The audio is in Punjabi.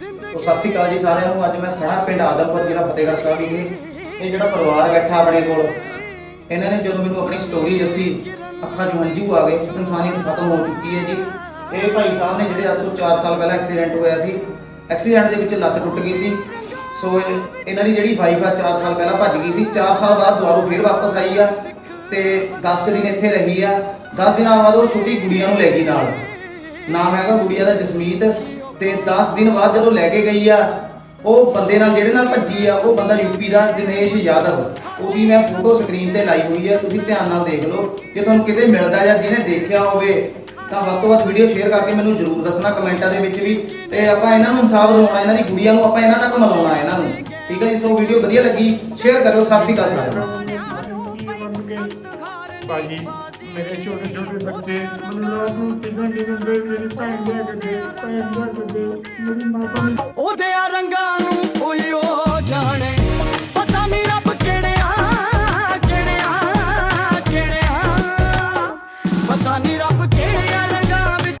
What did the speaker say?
ਤੋ ਸਤਿ ਸ਼੍ਰੀ ਅਕਾਲ ਜੀ ਸਾਰਿਆਂ ਨੂੰ। ਅੱਜ ਮੈਂ ਖੜਾ ਪਿੰਡ ਆਦਮਪੁਰ, ਜਿਹੜਾ ਫਤਿਹਗੜ੍ਹ ਸਾਹਿਬ ਵਿਖੇ ਇਹ ਜਿਹੜਾ ਪਰਿਵਾਰ ਬੈਠਾ ਆਪਣੇ ਕੋਲ, ਇਹਨਾਂ ਨੇ ਜਦੋਂ ਮੈਨੂੰ ਆਪਣੀ ਸਟੋਰੀ ਦੱਸੀ, ਅੱਖਾਂ ਚ ਹੰਝੂ ਆ ਗਏ, ਇਨਸਾਨੀਅਤ ਖਤਮ ਹੋ ਚੁੱਕੀ ਹੈ ਜੀ। ਇਹ ਭਾਈ ਸਾਹਿਬ ਨੇ ਜਿਹੜੇ ਅੱਜ ਤੋਂ 4 ਸਾਲ ਪਹਿਲਾਂ ਐਕਸੀਡੈਂਟ ਹੋਇਆ ਸੀ ਐਕਸੀਡੈਂਟ ਦੇ ਵਿੱਚ ਲੱਤ ਟੁੱਟ ਗਈ ਸੀ। ਸੋ ਇਹ- ਇਹਨਾਂ ਦੀ ਜਿਹੜੀ ਵਾਈਫ ਆ 4 ਸਾਲ ਪਹਿਲਾਂ ਭੱਜ ਗਈ ਸੀ। 4 ਸਾਲ ਬਾਅਦ ਦੁਬਾਰਾ ਫੇਰ ਵਾਪਸ ਆਈ ਆ ਤੇ 10 ਕੁ ਦਿਨ ਇੱਥੇ ਰਹੀ ਆ। 10 ਦਿਨਾਂ ਬਾਅਦ ਉਹ ਛੋਟੀ ਗੁੜੀਆ ਨੂੰ ਲੈ ਗਈ ਨਾਲ। ਨਾਮ ਹੈਗਾ ਗੁੜੀਆ ਦਾ ਜਸਮੀਤ। ਤੇ 10 ਦਿਨ ਬਾਅਦ ਜਦੋਂ ਲੈ ਕੇ ਗਈ ਆ, ਉਹ ਬੰਦੇ ਨਾਲ ਜਿਹੜੇ ਨਾਲ ਭੱਜੀ ਆ, ਉਹ ਬੰਦਾ ਯੂਪੀ ਦਾ ਦਿਨੇਸ਼ ਯਾਦਵ। ਉਹਦੀ ਮੈਂ ਫੋਟੋ ਸਕਰੀਨ ਤੇ ਲਾਈ ਹੋਈ ਆ, ਤੁਸੀਂ ਧਿਆਨ ਨਾਲ ਦੇਖ ਲਓ। ਜੇ ਤੁਹਾਨੂੰ ਕਿਤੇ ਮਿਲਦਾ ਜਾਂ ਜਿਹਨੇ ਦੇਖਿਆ ਹੋਵੇ, ਤਾਂ ਵੱਧ ਤੋਂ ਵੱਧ ਵੀਡੀਓ ਸ਼ੇਅਰ ਕਰਕੇ ਮੈਨੂੰ ਜਰੂਰ ਦੱਸਣਾ ਕਮੈਂਟਾਂ ਦੇ ਵਿੱਚ ਵੀ। ਤੇ ਆਪਾਂ ਇਹਨਾਂ ਨੂੰ ਇਨਸਾਫ ਦਿਵਾਉਣਾ, ਇਹਨਾਂ ਦੀ ਗੁੜੀਆ ਨੂੰ ਆਪਾਂ ਇਹਨਾਂ ਤੱਕ ਮਿਲਾਉਣਾ ਇਹਨਾਂ ਨੂੰ। ਠੀਕ ਹੈ ਜੀ, ਸੋ ਵੀਡੀਓ ਵਧੀਆ ਲੱਗੀ ਸ਼ੇਅਰ ਕਰਿਓ, ਸਤਿ ਸ਼੍ਰੀ ਅਕਾਲ ਸਾਰਿਆਂ ਨੂੰ। ਭਾਜੀ ਮੇਰੇ ਛੋਟੇ ਛੋਟੇ ਬੱਚੇ ਮੈਨੂੰ ਲੋਕ ਨੂੰ ਟਿਕਣ ਨਹੀਂ ਦਿੰਦੇ ਮੇਰੀ ਭੈਣ ਦੇ ਅੱਗੇ ਭੈਣ ਦੇ ਅੱਗੇ ਮੇਰੀ ਮਾਤਾ ਨੂੰ ਉਹਦੇ ਆ ਰੰਗਾਂ ਨੂੰ ਕੋਈ ਉਹ ਜਾਣੇ। ਪਤਾ ਨਹੀਂ ਰੱਬ ਕਿਹੜਿਆ ਕਿਹੜਿਆ ਪਤਾ ਨਹੀਂ ਰੱਬ ਕਿਹੜਿਆ